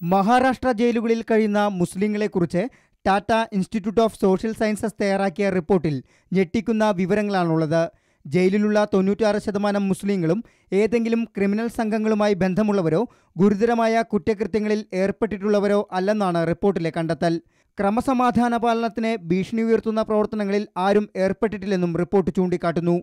മഹാരാഷ്ട്ര ജയിലുകളിൽ കഴിയുന്ന മുസ്ലിങ്ങളെക്കുറിച്ച് Tata institute of social sciences തയ്യാറാക്കിയ റിപ്പോർട്ടിൽ ഞെട്ടിക്കുന്ന വിവരങ്ങളാണുള്ളത്. ജയിലിലുള്ള തൊണ്ണൂറ്റാറ് ശതമാനം മുസ്ലിങ്ങളും ഏതെങ്കിലും ക്രിമിനൽ സംഘങ്ങളുമായി ബന്ധമുള്ളവരോ ഗുരുതരമായ കുറ്റകൃത്യങ്ങളിൽ ഏർപ്പെട്ടിട്ടുള്ളവരോ അല്ലെന്നാണ് റിപ്പോർട്ടിലെ കണ്ടെത്തൽ. ക്രമസമാധാന പാലനത്തിന് ഭീഷണി ഉയർത്തുന്ന പ്രവർത്തനങ്ങളിൽ ആരും ഏർപ്പെട്ടിട്ടില്ലെന്നും റിപ്പോർട്ട് ചൂണ്ടിക്കാട്ടുന്നു.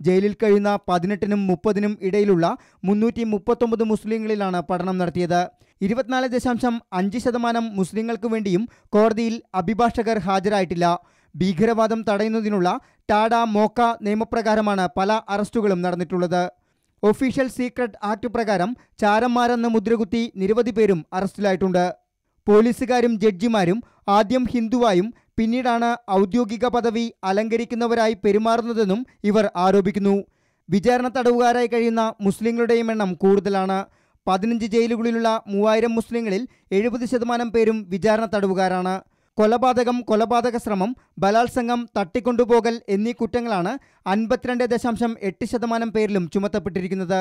ജയിലിൽ കഴിയുന്ന പതിനെട്ടിനും മുപ്പതിനും ഇടയിലുള്ള മുന്നൂറ്റി മുപ്പത്തൊമ്പത് മുസ്ലിങ്ങളിലാണ് പഠനം നടത്തിയത്. ഇരുപത്തിനാല് ദശാംശം അഞ്ച് ശതമാനം മുസ്ലിങ്ങൾക്ക് വേണ്ടിയും കോടതിയിൽ അഭിഭാഷകർ ഹാജരായിട്ടില്ല. ഭീകരവാദം തടയുന്നതിനുള്ള ടാഡ മോക്ക നിയമപ്രകാരമാണ് പല അറസ്റ്റുകളും നടന്നിട്ടുള്ളത്. ഒഫീഷ്യൽ സീക്രട്ട് ആക്ട് പ്രകാരം ചാരന്മാരെന്ന് മുദ്രകുത്തി നിരവധി പേരും അറസ്റ്റിലായിട്ടുണ്ട്. പോലീസുകാരും ജഡ്ജിമാരും ആദ്യം ഹിന്ദുവായും പിന്നീടാണ് ഔദ്യോഗിക പദവി അലങ്കരിക്കുന്നവരായി പെരുമാറുന്നതെന്നും ഇവർ ആരോപിക്കുന്നു. വിചാരണ തടവുകാരായി കഴിയുന്ന മുസ്ലിങ്ങളുടെയും എണ്ണം കൂടുതലാണ്. പതിനഞ്ച് ജയിലുകളിലുള്ള മൂവായിരം മുസ്ലിങ്ങളിൽ എഴുപത് ശതമാനം പേരും വിചാരണ തടവുകാരാണ്. കൊലപാതകം കൊലപാതക ശ്രമം ബലാത്സംഗം തട്ടിക്കൊണ്ടുപോകൽ എന്നീ കുറ്റങ്ങളാണ് അൻപത്തിരണ്ട് ദശാംശം എട്ട് ശതമാനം പേരിലും ചുമത്തപ്പെട്ടിരിക്കുന്നത്.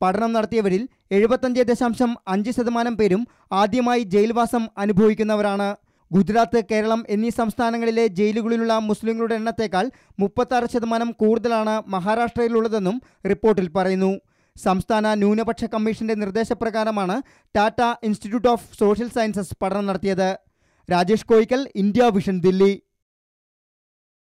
പഠനം നടത്തിയവരിൽ എഴുപത്തഞ്ച് ദശാംശം അഞ്ച് ശതമാനം പേരും ആദ്യമായി ജയിൽവാസം അനുഭവിക്കുന്നവരാണ്. ഗുജറാത്ത് കേരളം എന്നീ സംസ്ഥാനങ്ങളിലെ ജയിലുകളിലുള്ള മുസ്ലിങ്ങളുടെ എണ്ണത്തേക്കാൾ മുപ്പത്താറ് ശതമാനം കൂടുതലാണ് മഹാരാഷ്ട്രയിലുള്ളതെന്നും റിപ്പോർട്ടിൽ പറയുന്നു. സംസ്ഥാന ന്യൂനപക്ഷ കമ്മീഷന്റെ നിർദ്ദേശപ്രകാരമാണ് Tata institute of social sciences പഠനം നടത്തിയത്. Rajesh Koyikkal India vision Delhi.